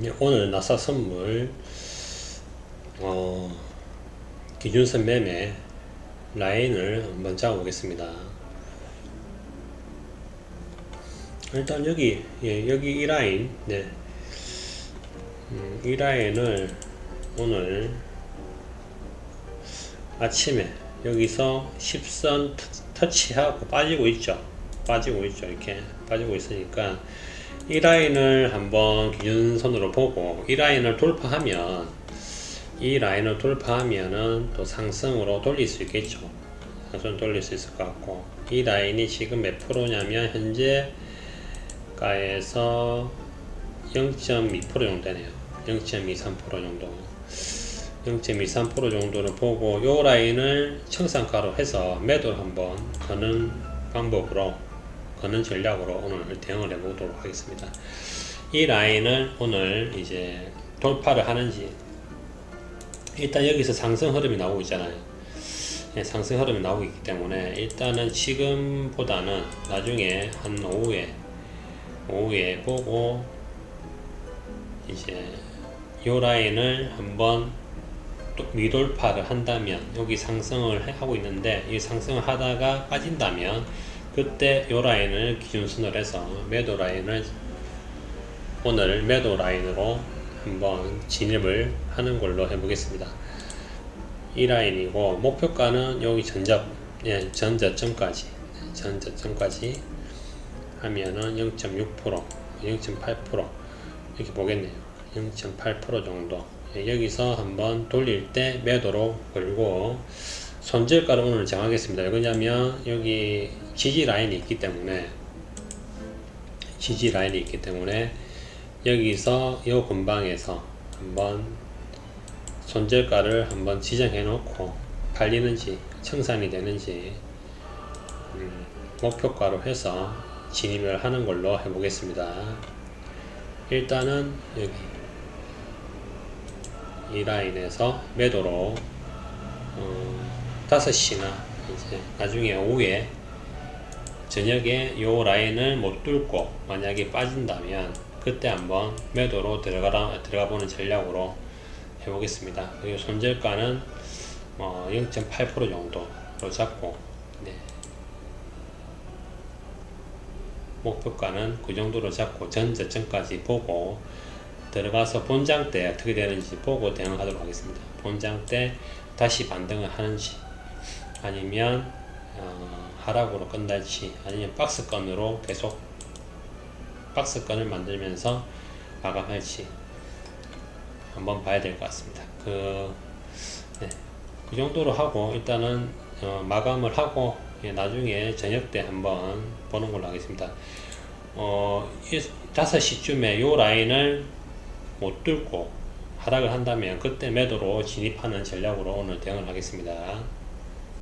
예, 오늘 나사 선물 어, 기준선 매매 라인을 한번 잡아 보겠습니다. 일단 여기 예, 여기 이 라인 네. 음, 이 라인을 오늘 아침에 여기서 10선 터치하고 빠지고 있죠. 빠지고 있죠. 이렇게 빠지고 있으니까 이 라인을 한번 기준선으로 보고 이 라인을 돌파하면 이 라인을 돌파하면은 또 상승으로 돌릴 수 있겠죠. 상승 돌릴 수 있을 것 같고 이 라인이 지금 몇 프로냐면 현재 가에서 0.2% 정도 되네요. 0.23% 정도. 0.23% 정도를 보고 요 라인을 청산가로 해서 매도를 한번 거는 방법으로 거는 전략으로 오늘 대응을 해보도록 하겠습니다. 이 라인을 오늘 이제 돌파를 하는지 일단 여기서 상승 흐름이 나오고 있잖아요. 예, 상승 흐름이 나오고 있기 때문에 일단은 지금보다는 나중에 한 오후에 오후에 보고 이제 요 라인을 한번 또 미돌파를 한다면 여기 상승을 해- 하고 있는데 이 상승을 하다가 빠진다면 그때 요 라인을 기준선으로 해서 매도 라인을 오늘 매도 라인으로 한번 진입을 하는 걸로 해보겠습니다. 이 라인이고 목표가는 여기 전자 예, 전저점까지 전저점까지 하면은 0.6% 0.8% 이렇게 보겠네요. 0.8% 정도 예, 여기서 한번 돌릴 때 매도로 걸고 손절가를 오늘 정하겠습니다. 왜냐면 여기 지지 라인이 있기 때문에 지지 라인이 있기 때문에 여기서 이 근방에서 한번 손절가를 한번 지정해 놓고 팔리는지 청산이 되는지 음, 목표가로 해서 진입을 하는 걸로 해 보겠습니다. 일단은 여기 이 라인에서 매도로 어, 5시나 이제 나중에 오후에 저녁에 요 라인을 못 뚫고 만약에 빠진다면 그때 한번 매도로 들어가라, 들어가 보는 전략으로 해보겠습니다. 그리고 손절가는 어, 0.8% 정도로 잡고 네. 목표가는 그 정도로 잡고 전저점까지 보고 들어가서 본장 때 어떻게 되는지 보고 대응하도록 하겠습니다. 본장 때 다시 반등을 하는지 아니면 어, 하락으로 끝날지 아니면 박스건으로 계속 박스건을 만들면서 마감할지 한번 봐야 될 것 같습니다. 그, 네, 그 정도로 하고 일단은 어, 마감을 하고 예, 나중에 저녁 때 한번 보는 걸로 하겠습니다. 어, 5시쯤에 요 라인을 못 뚫고 하락을 한다면 그때 매도로 진입하는 전략으로 오늘 대응을 하겠습니다.